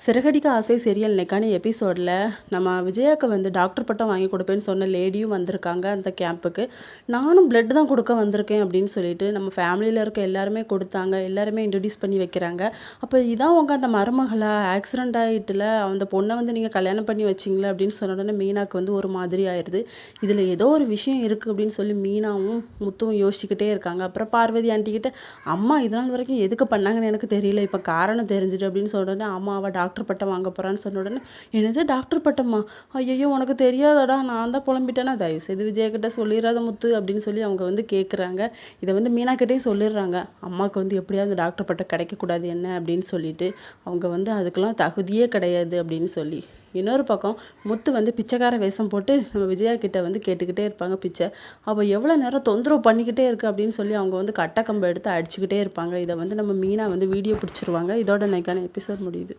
சிறகடிக்க ஆசை சீரியல் இன்னைக்கான எபிசோடில் நம்ம விஜயாக்கு வந்து டாக்டர் பட்டம் வாங்கி கொடுப்பேன்னு சொன்ன லேடியும் வந்திருக்காங்க அந்த கேம்புக்கு நானும் பிளட் தான் கொடுக்க வந்திருக்கேன் அப்படின்னு சொல்லிட்டு நம்ம ஃபேமிலியில் இருக்க எல்லாருமே கொடுத்தாங்க. எல்லாருமே இன்ட்ரடியூஸ் பண்ணி வைக்கிறாங்க. அப்போ இதான் உங்கள் அந்த மருமகளா? ஆக்சிடெண்ட் ஆகிட்டுல அந்த பொண்ணை வந்து நீங்கள் கல்யாணம் பண்ணி வச்சிங்களா அப்படின்னு சொன்ன உடனே மீனாக்கு வந்து ஒரு மாதிரி ஆயிடுது இதில் ஏதோ ஒரு விஷயம் இருக்குது அப்படின்னு சொல்லி மீனாவும் முத்துவும் யோசிச்சுக்கிட்டே இருக்காங்க. அப்புறம் பார்வதி ஆண்டிக்கிட்ட அம்மா இது நாள் வரைக்கும் எதுக்கு பண்ணாங்கன்னு எனக்கு தெரியல. இப்போ காரணம் தெரிஞ்சுட்டு அப்படின்னு சொன்ன உடனே அம்மா அவள் டாக்டர் பட்டம் வாங்க போகிறான்னு சொன்ன உடனே என்னது டாக்டர் பட்டமா? ஐயோ உனக்கு தெரியாதடா நான் தான் புலம்பிட்டேன்னா தயவு செய்து விஜயகிட்ட சொல்லிடாத முத்து அப்படின்னு சொல்லி அவங்க வந்து கேட்குறாங்க இதை வந்து மீனாக்கிட்டே சொல்லிடுறாங்க அம்மாவுக்கு வந்து எப்படியாவது டாக்டர் பட்டம் கிடைக்கக்கூடாது என்ன? அப்படின்னு சொல்லிட்டு அவங்க வந்து அதுக்கெல்லாம் தகுதியே கிடையாது அப்படின்னு சொல்லி. இன்னொரு பக்கம் முத்து வந்து பிச்சைக்கார வேஷம் போட்டு நம்ம விஜயா கிட்ட வந்து கேட்டுக்கிட்டே இருப்பாங்க பிச்சை. அப்போ எவ்வளோ நேரம் தொந்தரவு பண்ணிக்கிட்டே இருக்குது அப்படின்னு சொல்லி அவங்க வந்து கட்டக்கம்பை எடுத்து அடிச்சுக்கிட்டே இருப்பாங்க. இதை வந்து நம்ம மீனா வந்து வீடியோ பிடிச்சிருவாங்க. இதோட நைக்கான எபிசோட் முடியுது.